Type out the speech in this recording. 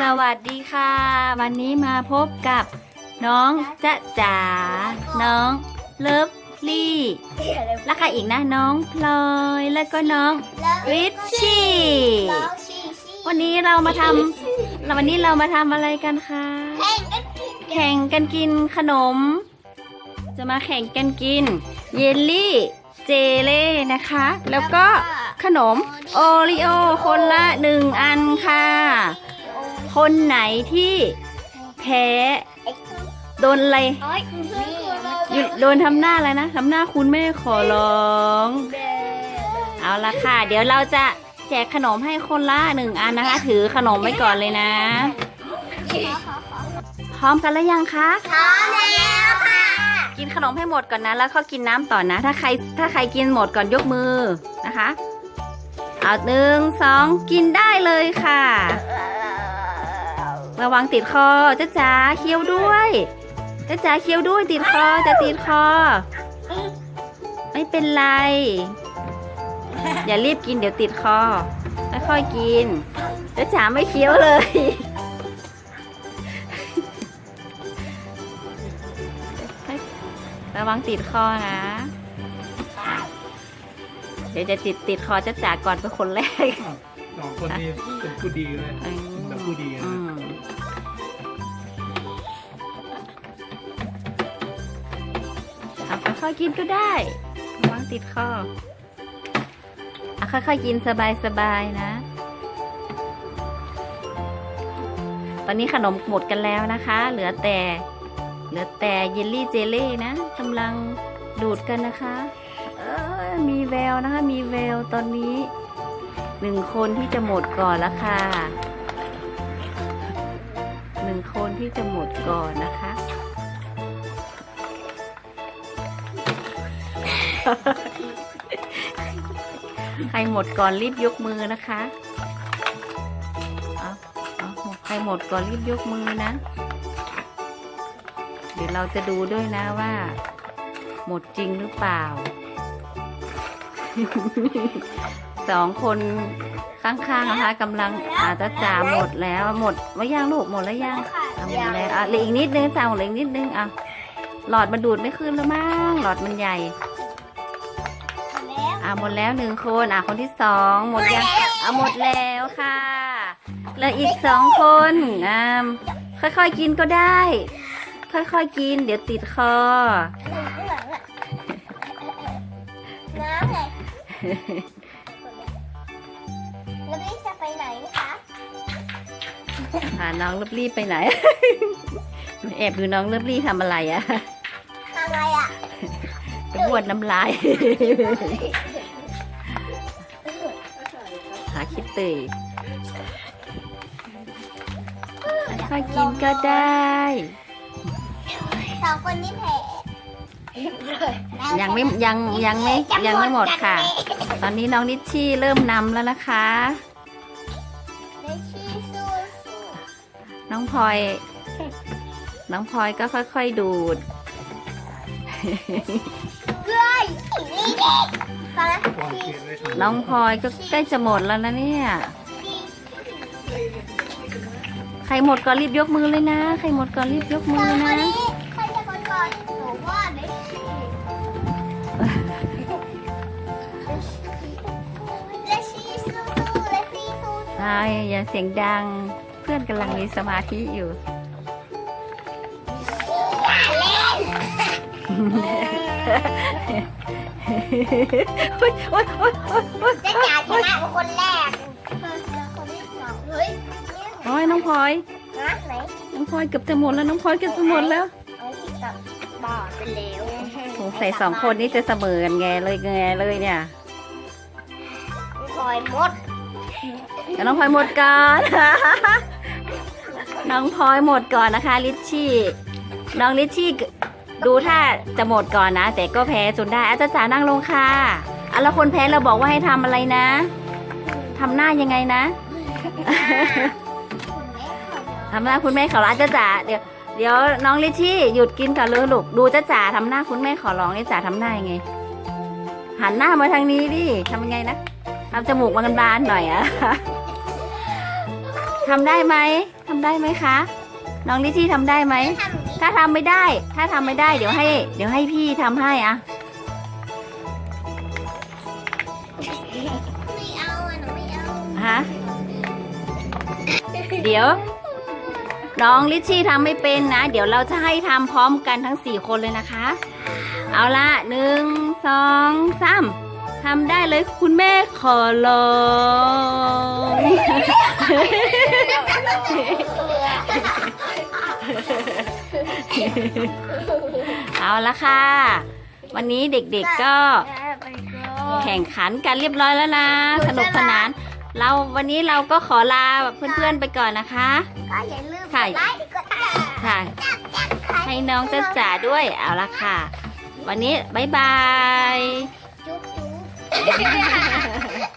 สวัสดีค่ะ วันนี้มาพบกับน้องจ๊ะจ๋า น้องเลิฟลี่แล้วใครอีกนะน้องพลอยแล้วก็น้องริชชี่วันนี้เรามาทำแล้ววันนี้เรามาทำอะไรกันคะแข่งกันกินขนม จะมาแข่งกันกิน เยลลี่เจเล่นะคะ แล้วก็ขนมโอริโอคนละหนึ่งอันค่ะ คนไหนที่แพ้โดนอะไรหยุดโดนทำหน้าอะไรนะทำหน้าคุณแม่ขอร้อง เอาละค่ะ เดี๋ยวเราจะแจกขนมให้คนละหนึ่งอันนะคะ ถือขนมไว้ก่อนเลยนะ พร้อมกันแล้วยังคะพร้อมแล้วค่ะ กินขนมให้หมดก่อนนะ แล้วก็กินน้ำต่อนะ ถ้าใครถ้าใครกินหมดก่อนยกมือนะคะ เอาหนึ่งสองกินได้เลยค่ะ ระวังติดคอจ้าจ๋าเคี้ยวด้วยจ้าจ๋าเคี้ยวด้วยติดคอจะติดคอ ไม่เป็นไร อย่ารีบกินเดี๋ยวติดคอค่อยๆกินจ้าจ๋าไม่เคี้ยวเลยระวังติดคอนะ เดี๋ยวจะติดติดคอจ้าจ๋าก่อนเป็นคนแรกสองคนนี้เป็นผู้ดีเลยอืมเป็นแบบผู้ดีอืนะ เอาค่อยๆกินก็ได้ระวังติดคอเอาค่อยๆกินสบายๆนะ ตอนนี้ขนมหมดกันแล้วนะคะ เหลือแต่เหลือแต่เยลลี่เจเล่นะกำลังดูดกันนะคะเออมีแววนะคะ มีแววตอนนี้หนึ่งคนที่จะหมดก่อนล้วค่ะหนึ่งคนที่จะหมดก่อนนะคะ ใครหมดก่อนรีบยกมือนะคะเอาเอาใครหมดก่อนรีบยกมือนะ เดี๋ยวเราจะดูด้วยนะว่า หมดจริงหรือเปล่า สองคนข้างๆนะคะกำลังอาจจะจ่าหมดแล้วหมดไม่ยังลูกหมดแล้วยังอะหมดแล้วอะเหลืออีกนิดนึงจ่าหมดเหลืออีกนิดนึงอะหลอดมันดูดไม่ขึ้นแล้วมั้งหลอดมันใหญ่ อะหมดแล้วหนึ่งคนอะคนที่สองหมดยังอะหมดแล้วค่ะเหลืออีกสองคนอ่าค่อยๆกินก็ได้ ค่อยๆกิน เดี๋ยวติดคอข้างหลังอะน้ำไงแล้วนี่จะไปไหนคะอ่าน้องลบลี่ไปไหน แอบดูน้องลบลี่ทำอะไรอะทำอะไรอะ ไปบวดน้ำลาย หาคิดตื่นค่อยๆกินก็ได้สองคนที่แพ้ยังไม่ยังยังไม่ยังไม่หมดค่ะ ตอนนี้น้องนิชชี่เริ่มนำแล้วนะคะได้ชี้สู้น้องพลอยน้องพลอยก็ค่อย ๆ ดูดเกลือย นี่เด็กตอนนั้นความเกลียดเลยถูกน้องพลอยก็ใกล้จะหมดแล้วนะเนี่ย ใครหมดก็รีบยกมือเลยนะ ใครหมดก็รีบยกมืสอองคนนะนี้ใครจะคนก่อนหนูว่าได้ชี้ได้ชี้สู้ๆได้ชี้สู้ๆใช่อย่าเสียงดัง เพื่อนกำลังมีสมาธิอยู่ โอ๊ยโอ๊ยโอ๊ยโอ๊ยโอ๊ยจะจ่าชนะเป็นคนแรกคนที่สองเฮ้ยโอ้ยน้องพลอยนะไหนน้องพลอยเกือบจะหมดแล้วน้องพลอยเกือบจะหมดแล้วเอาที่ตัดบอดไปแล้วสงสัยสองคนนี้จะเสมอกันแงเลยแงเลยเนี่ยคอยมดเดี๋ยวน้องพลอยหมดก่อน น้องพลอยหมดก่อนนะคะ ลิชชี่ น้องลิชชี่ ดูถ้าจะหมดก่อนนะ แต่ก็แพ้จนได้อาจารย์จ๋านั่งลงค่ะอะแล้วคนแพ้เราบอกว่าให้ทำอะไรนะทำหน้ายังไงนะทำหน้าคุณแม่ขอร้องจ้าจ๋าเดี๋ยวเดี๋ยวน้องลิชชี่หยุดกินก่อนเลยลูกดูจ้าจ๋าทำหน้าคุณแม่ขอร้องนี่จ๋าทำหน้ายังไง หันหน้ามาทางนี้ดิทำยังไงนะทำจมูกมันบานๆหน่อยอะ ทำได้ไหมทำได้ไหมคะ น้องลิชี่ทำได้ไหม ทำ ถ้าทำไม่ได้ ถ้าทำไม่ได้ เดี๋ยวให้ เดี๋ยวให้พี่ทำให้อะไม่เอาอะหนูไม่เอาฮะ เดี๋ยว น้องลิชชี่ทำไม่เป็นนะ เดี๋ยวเราจะให้ทำพร้อมกันทั้งสี่คนเลยนะคะ เอาละหนึ่งสองสามทำได้เลยคุณแม่ขอลอง เอาละค่ะ วันนี้เด็กๆก็แข่งขันกันเรียบร้อยแล้วนะ สนุกสนาน เราวันนี้เราก็ขอลาเพื่อนๆไปก่อนนะคะ ก็อย่าลืมกค่ะดไลค์กดแชร์ค่ะ ให้น้องจ้าจ๋าด้วยเอาละค่ะ วันนี้บ๊ายบาย จุ๊บจุ๊บ